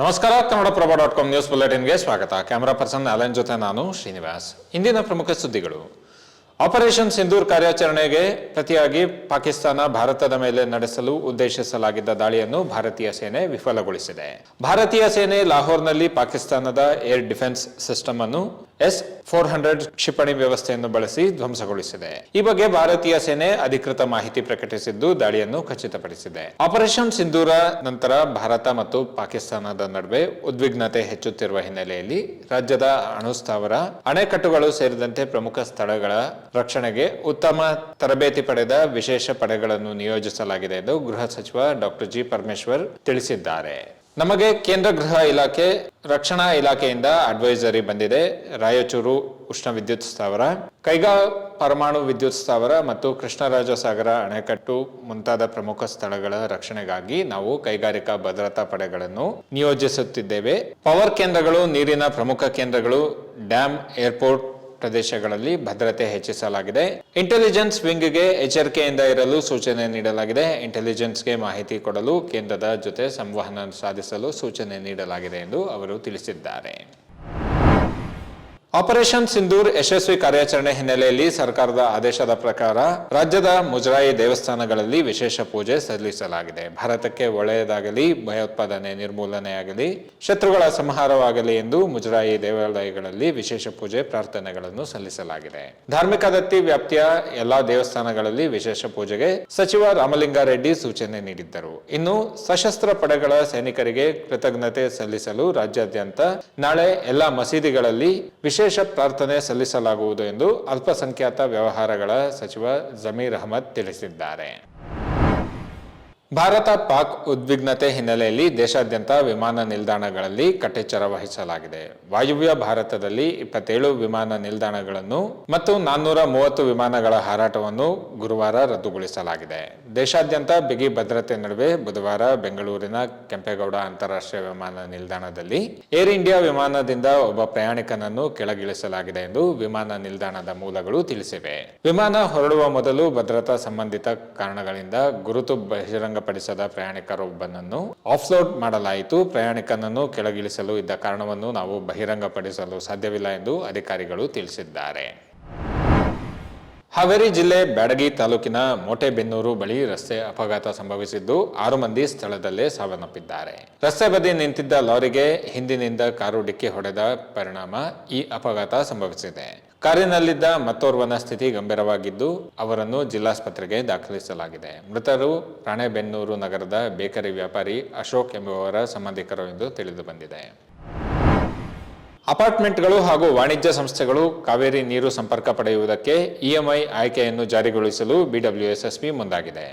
ನಮಸ್ಕಾರ Kannadaprabha dot com news ಬುಲೆಟಿನ್ಗೆ ಸ್ವಾಗತ. ಕ್ಯಾಮರಾ ಪರ್ಸನ್ ಅಲನ್ ಜೊತೆ ನಾನು ಶ್ರೀನಿವಾಸ್. ಇಂದಿನ ಪ್ರಮುಖ ಸುದ್ದಿಗಳು. ಆಪರೇಷನ್ ಸಿಂಧೂರ್ ಕಾರ್ಯಾಚರಣೆಗೆ ಪ್ರತಿಯಾಗಿ ಪಾಕಿಸ್ತಾನ ಭಾರತದ ಮೇಲೆ ನಡೆಸಲು ಉದ್ದೇಶಿಸಲಾಗಿದ್ದ ದಾಳಿಯನ್ನು ಭಾರತೀಯ ಸೇನೆ ವಿಫಲಗೊಳಿಸಿದೆ. ಭಾರತೀಯ ಸೇನೆ ಲಾಹೋರ್ನಲ್ಲಿ ಪಾಕಿಸ್ತಾನದ ಏರ್ ಡಿಫೆನ್ಸ್ ಸಿಸ್ಟಮ್ ಅನ್ನು ಎಸ್ ಫೋರ್ ಹಂಡ್ರೆಡ್ ಕ್ಷಿಪಣಿ ವ್ಯವಸ್ಥೆಯನ್ನು ಬಳಸಿ ಧ್ವಂಸಗೊಳಿಸಿದೆ. ಈ ಬಗ್ಗೆ ಭಾರತೀಯ ಸೇನೆ ಅಧಿಕೃತ ಮಾಹಿತಿ ಪ್ರಕಟಿಸಿದ್ದು ದಾಳಿಯನ್ನು ಖಚಿತಪಡಿಸಿದೆ. ಆಪರೇಷನ್ ಸಿಂಧೂರ ನಂತರ ಭಾರತ ಮತ್ತು ಪಾಕಿಸ್ತಾನದ ನಡುವೆ ಉದ್ವಿಗ್ನತೆ ಹೆಚ್ಚುತ್ತಿರುವ ಹಿನ್ನೆಲೆಯಲ್ಲಿ ರಾಜ್ಯದ ಅಣುಸ್ಥಾವರ, ಅಣೆಕಟ್ಟುಗಳು ಸೇರಿದಂತೆ ಪ್ರಮುಖ ಸ್ಥಳಗಳ ರಕ್ಷಣೆಗೆ ಉತ್ತಮ ತರಬೇತಿ ಪಡೆದ ವಿಶೇಷ ಪಡೆಗಳನ್ನು ನಿಯೋಜಿಸಲಾಗಿದೆ ಎಂದು ಗೃಹ ಸಚಿವ ಡಾಕ್ಟರ್ ಜಿ ಪರಮೇಶ್ವರ್ ತಿಳಿಸಿದ್ದಾರೆ. ನಮಗೆ ಕೇಂದ್ರ ಗೃಹ ಇಲಾಖೆ, ರಕ್ಷಣಾ ಇಲಾಖೆಯಿಂದ ಅಡ್ವೈಸರಿ ಬಂದಿದೆ. ರಾಯಚೂರು ಉಷ್ಣ ವಿದ್ಯುತ್ ಸ್ಥಾವರ, ಕೈಗಾ ಪರಮಾಣು ವಿದ್ಯುತ್ ಸ್ಥಾವರ ಮತ್ತು ಕೃಷ್ಣರಾಜ ಸಾಗರ ಅಣೆಕಟ್ಟು ಮುಂತಾದ ಪ್ರಮುಖ ಸ್ಥಳಗಳ ರಕ್ಷಣೆಗಾಗಿ ನಾವು ಕೈಗಾರಿಕಾ ಭದ್ರತಾ ಪಡೆಗಳನ್ನು ನಿಯೋಜಿಸುತ್ತಿದ್ದೇವೆ. ಪವರ್ ಕೇಂದ್ರಗಳು, ನೀರಿನ ಪ್ರಮುಖ ಕೇಂದ್ರಗಳು ಡ್ಯಾಮ್ ಏರ್ಪೋರ್ಟ್ ಪ್ರದೇಶಗಳಲ್ಲಿ ಭದ್ರತೆ ಹೆಚ್ಚಿಸಲಾಗಿದೆ. ಇಂಟೆಲಿಜೆನ್ಸ್ ವಿಂಗ್ಗೆ ಎಚ್ಚರಿಕೆಯಿಂದ ಇರಲು ಸೂಚನೆ ನೀಡಲಾಗಿದೆ. ಇಂಟೆಲಿಜೆನ್ಸ್ಗೆ ಮಾಹಿತಿ ಕೊಡಲು ಕೇಂದ್ರದ ಜೊತೆ ಸಂವಹನ ಸಾಧಿಸಲು ಸೂಚನೆ ನೀಡಲಾಗಿದೆ ಎಂದು ಅವರು ತಿಳಿಸಿದ್ದಾರೆ. ಆಪರೇಷನ್ ಸಿಂಧೂರ್ ಯಶಸ್ವಿ ಕಾರ್ಯಾಚರಣೆ ಹಿನ್ನೆಲೆಯಲ್ಲಿ ಸರ್ಕಾರದ ಆದೇಶದ ಪ್ರಕಾರ ರಾಜ್ಯದ ಮುಜರಾಯಿ ದೇವಸ್ಥಾನಗಳಲ್ಲಿ ವಿಶೇಷ ಪೂಜೆ ಸಲ್ಲಿಸಲಾಗಿದೆ. ಭಾರತಕ್ಕೆ ಒಳ್ಳೆಯದಾಗಲಿ, ಭಯೋತ್ಪಾದನೆ ನಿರ್ಮೂಲನೆಯಾಗಲಿ, ಶತ್ರುಗಳ ಸಂಹಾರವಾಗಲಿ ಎಂದು ಮುಜರಾಯಿ ದೇವಾಲಯಗಳಲ್ಲಿ ವಿಶೇಷ ಪೂಜೆ ಪ್ರಾರ್ಥನೆಗಳನ್ನು ಸಲ್ಲಿಸಲಾಗಿದೆ. ಧಾರ್ಮಿಕ ದತ್ತಿ ವ್ಯಾಪ್ತಿಯ ಎಲ್ಲಾ ದೇವಸ್ಥಾನಗಳಲ್ಲಿ ವಿಶೇಷ ಪೂಜೆಗೆ ಸಚಿವ ರಾಮಲಿಂಗಾರೆಡ್ಡಿ ಸೂಚನೆ ನೀಡಿದ್ದರು. ಇನ್ನು ಸಶಸ್ತ್ರ ಪಡೆಗಳ ಸೈನಿಕರಿಗೆ ಕೃತಜ್ಞತೆ ಸಲ್ಲಿಸಲು ರಾಜ್ಯಾದ್ಯಂತ ನಾಳೆ ಎಲ್ಲಾ ಮಸೀದಿಗಳಲ್ಲಿ ವಿಶೇಷ ಪ್ರಾರ್ಥನೆ ಸಲ್ಲಿಸಲಾಗುವುದು ಎಂದು ಅಲ್ಪಸಂಖ್ಯಾತ ವ್ಯವಹಾರಗಳ ಸಚಿವ ಜಮೀರ್ ಅಹಮದ್ ತಿಳಿಸಿದ್ದಾರೆ. ಭಾರತ ಪಾಕ್ ಉದ್ವಿಗ್ನತೆ ಹಿನ್ನೆಲೆಯಲ್ಲಿ ದೇಶಾದ್ಯಂತ ವಿಮಾನ ನಿಲ್ದಾಣಗಳಲ್ಲಿ ಕಟ್ಟೆಚ್ಚರ ವಹಿಸಲಾಗಿದೆ. ವಾಯುವ್ಯ ಭಾರತದಲ್ಲಿ ಇಪ್ಪತ್ತೇಳು ವಿಮಾನ ನಿಲ್ದಾಣಗಳನ್ನು ಮತ್ತು ನಾನ್ನೂರ ಮೂವತ್ತು ವಿಮಾನಗಳ ಹಾರಾಟವನ್ನು ಗುರುವಾರ ರದ್ದುಗೊಳಿಸಲಾಗಿದೆ. ದೇಶಾದ್ಯಂತ ಬಿಗಿ ಭದ್ರತೆ ನಡುವೆ ಬುಧವಾರ ಬೆಂಗಳೂರಿನ ಕೆಂಪೇಗೌಡ ಅಂತಾರಾಷ್ಟ್ರೀಯ ವಿಮಾನ ನಿಲ್ದಾಣದಲ್ಲಿ ಏರ್ ಇಂಡಿಯಾ ವಿಮಾನದಿಂದ ಒಬ್ಬ ಪ್ರಯಾಣಿಕನನ್ನು ಕೆಳಗಿಳಿಸಲಾಗಿದೆ ಎಂದು ವಿಮಾನ ನಿಲ್ದಾಣದ ಮೂಲಗಳು ತಿಳಿಸಿವೆ. ವಿಮಾನ ಹೊರಡುವ ಮೊದಲು ಭದ್ರತಾ ಸಂಬಂಧಿತ ಕಾರಣಗಳಿಂದ ಗುರುತು ಬಹಿರಂಗಪಡಿಸದ ಪ್ರಯಾಣಿಕರೊಬ್ಬನನ್ನು ಆಫ್ಲೋಡ್ ಮಾಡಲಾಯಿತು. ಪ್ರಯಾಣಿಕನನ್ನು ಕೆಳಗಿಳಿಸಲು ಇದ್ದ ಕಾರಣವನ್ನು ನಾವು ಬಹಿರಂಗಪಡಿಸಲು ಸಾಧ್ಯವಿಲ್ಲ ಎಂದು ಅಧಿಕಾರಿಗಳು ತಿಳಿಸಿದ್ದಾರೆ. ಹಾವೇರಿ ಜಿಲ್ಲೆ ಬ್ಯಾಡಗಿ ತಾಲೂಕಿನ ಮೋಟೆಬೆನ್ನೂರು ಬಳಿ ರಸ್ತೆ ಅಪಘಾತ ಸಂಭವಿಸಿದ್ದು ಆರು ಮಂದಿ ಸ್ಥಳದಲ್ಲೇ ಸಾವನ್ನಪ್ಪಿದ್ದಾರೆ. ರಸ್ತೆ ಬದಿ ನಿಂತಿದ್ದ ಲಾರಿಗೆ ಹಿಂದಿನಿಂದ ಕಾರು ಡಿಕ್ಕಿ ಹೊಡೆದ ಪರಿಣಾಮ ಈ ಅಪಘಾತ ಸಂಭವಿಸಿದೆ. ಕಾರಿನಲ್ಲಿದ್ದ ಮತ್ತೋರ್ವನ ಸ್ಥಿತಿ ಗಂಭೀರವಾಗಿದ್ದು, ಅವರನ್ನು ಜಿಲ್ಲಾಸ್ಪತ್ರೆಗೆ ದಾಖಲಿಸಲಾಗಿದೆ. ಮೃತರು ರಾಣೆಬೆನ್ನೂರು ನಗರದ ಬೇಕರಿ ವ್ಯಾಪಾರಿ ಅಶೋಕ್ ಎಂಬುವರ ಸಂಬಂಧಿಕರು ಎಂದು ತಿಳಿದು ಬಂದಿದೆ. ಅಪಾರ್ಟ್ಮೆಂಟ್ಗಳು ಹಾಗೂ ವಾಣಿಜ್ಯ ಸಂಸ್ಥೆಗಳು ಕಾವೇರಿ ನೀರು ಸಂಪರ್ಕ ಪಡೆಯುವುದಕ್ಕೆ ಇಎಂಐ ಆಯ್ಕೆಯನ್ನು ಜಾರಿಗೊಳಿಸಲು ಬಿಡಬ್ಲ್ಯೂಎಸ್ಎಸ್ಪಿ ಮುಂದಾಗಿದೆ.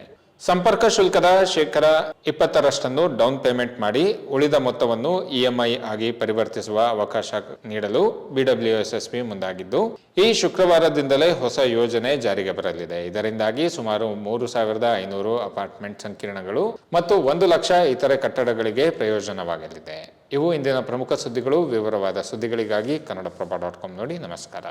ಸಂಪರ್ಕ ಶುಲ್ಕದ ಶೇಕಡ ಇಪ್ಪತ್ತರಷ್ಟನ್ನು ಡೌನ್ ಪೇಮೆಂಟ್ ಮಾಡಿ ಉಳಿದ ಮೊತ್ತವನ್ನು ಇಎಂಐ ಆಗಿ ಪರಿವರ್ತಿಸುವ ಅವಕಾಶ ನೀಡಲು ಬಿಡಬ್ಲ್ಯೂಎಸ್ಎಸ್ಪಿ ಮುಂದಾಗಿದ್ದು, ಈ ಶುಕ್ರವಾರದಿಂದಲೇ ಹೊಸ ಯೋಜನೆ ಜಾರಿಗೆ ಬರಲಿದೆ. ಇದರಿಂದಾಗಿ ಸುಮಾರು ಮೂರು ಸಾವಿರದ ಐನೂರು ಅಪಾರ್ಟ್ಮೆಂಟ್ ಸಂಕೀರ್ಣಗಳು ಮತ್ತು ಒಂದು ಲಕ್ಷ ಇತರೆ ಕಟ್ಟಡಗಳಿಗೆ ಪ್ರಯೋಜನವಾಗಲಿದೆ. ಇವು ಇಂದಿನ ಪ್ರಮುಖ ಸುದ್ದಿಗಳು. ವಿವರವಾದ ಸುದ್ದಿಗಳಿಗಾಗಿ ಕನ್ನಡಪ್ರಭ ಡಾಟ್ ಕಾಮ್ ನೋಡಿ. ನಮಸ್ಕಾರ.